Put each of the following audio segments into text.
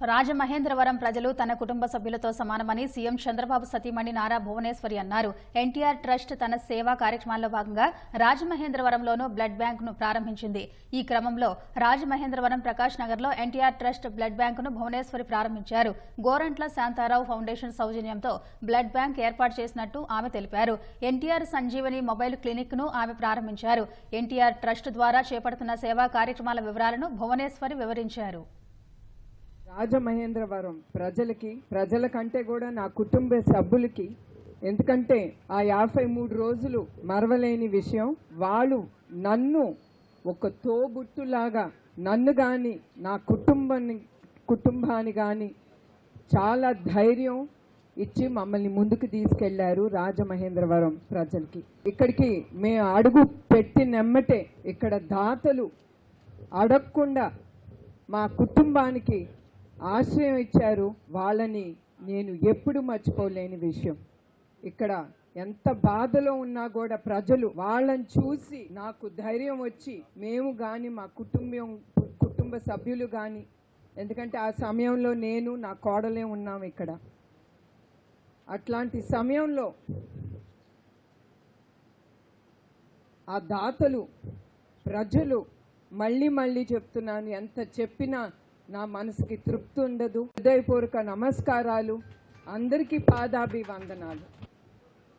రాజమహేంద్రవరం ప్రజలు తన కుటుంబ సభ్యులతో సమానమని సీఎం చంద్రబాబు సతీమణి నారా భువనేశ్వరి అన్నారు. ఎన్టీఆర్ ట్రస్ట్ తన సేవా కార్యక్రమాల్లో భాగంగా రాజమహేంద్రవరంలోనూ బ్లడ్ బ్యాంకును ప్రారంభించింది. ఈ క్రమంలో రాజమహేంద్రవరం ప్రకాష్ నగర్లో ఎన్టీఆర్ ట్రస్ట్ బ్లడ్ బ్యాంకును భువనేశ్వరి ప్రారంభించారు. గోరంట్ల శాంతారావు ఫౌండేషన్ సౌజన్యంతో బ్లడ్ బ్యాంక్ ఏర్పాటు చేసినట్టు ఆమె తెలిపారు. ఎన్టీఆర్ సంజీవని మొబైల్ క్లినిక్ను ఆమె ప్రారంభించారు. ఎన్టీఆర్ ట్రస్ట్ ద్వారా చేపడుతున్న సేవా కార్యక్రమాల వివరాలను భువనేశ్వరి వివరించారు. రాజమహేంద్రవరం ప్రజలకి ప్రజల కంటే కూడా నా కుటుంబ సభ్యులకి ఎందుకంటే ఆ యాభై మూడు రోజులు మరవలేని విషయం వాళ్ళు నన్ను ఒక తోబుట్టులాగా నన్ను కానీ నా కుటుంబాన్ని కుటుంబాన్ని కానీ చాలా ధైర్యం ఇచ్చి మమ్మల్ని ముందుకు తీసుకెళ్ళారు రాజమహేంద్రవరం ప్రజలకి. ఇక్కడికి మేము అడుగు పెట్టి నెమ్మటే ఇక్కడ దాతలు అడగకుండా మా కుటుంబానికి ఆశ్రయం ఇచ్చారు వాళ్ళని నేను ఎప్పుడు మర్చిపోలేని విషయం. ఇక్కడ ఎంత బాధలో ఉన్నా కూడా ప్రజలు వాళ్ళని చూసి నాకు ధైర్యం వచ్చి మేము కానీ మా కుటుంబం కుటుంబ సభ్యులు కానీ ఎందుకంటే ఆ సమయంలో నేను నా కోడలే ఉన్నాం ఇక్కడ. అట్లాంటి సమయంలో ఆ దాతలు ప్రజలు మళ్ళీ మళ్ళీ చెప్తున్నాను ఎంత చెప్పినా నా మనసుకి తృప్తి ఉండదు. హృదయపూర్వక నమస్కారాలు. అందరికీ పాదాభివందనాలు.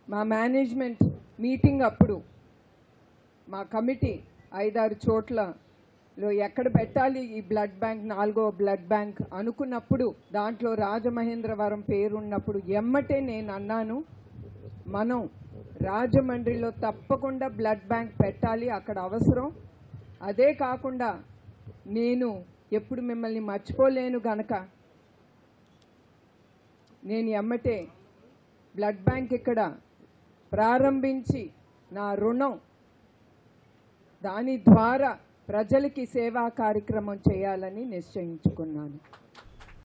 మా మేనేజ్మెంట్ మీటింగ్ అప్పుడు మా కమిటీ ఐదారు చోట్లలో ఎక్కడ పెట్టాలి ఈ బ్లడ్ బ్యాంక్ నాలుగో బ్లడ్ బ్యాంక్ అనుకున్నప్పుడు దాంట్లో రాజమహేంద్రవరం పేరున్నప్పుడు ఎమ్మటే నేను అన్నాను మనం రాజమండ్రిలో తప్పకుండా బ్లడ్ బ్యాంక్ పెట్టాలి అక్కడ అవసరం. అదే కాకుండా నేను ఎప్పుడు మిమ్మల్ని మర్చిపోలేను గనక. నేను ఎమ్మటే బ్లడ్ బ్యాంక్ ఇక్కడ ప్రారంభించి నా రుణం దాని ద్వారా ప్రజలకి సేవా కార్యక్రమం చేయాలని నిశ్చయించుకున్నాను.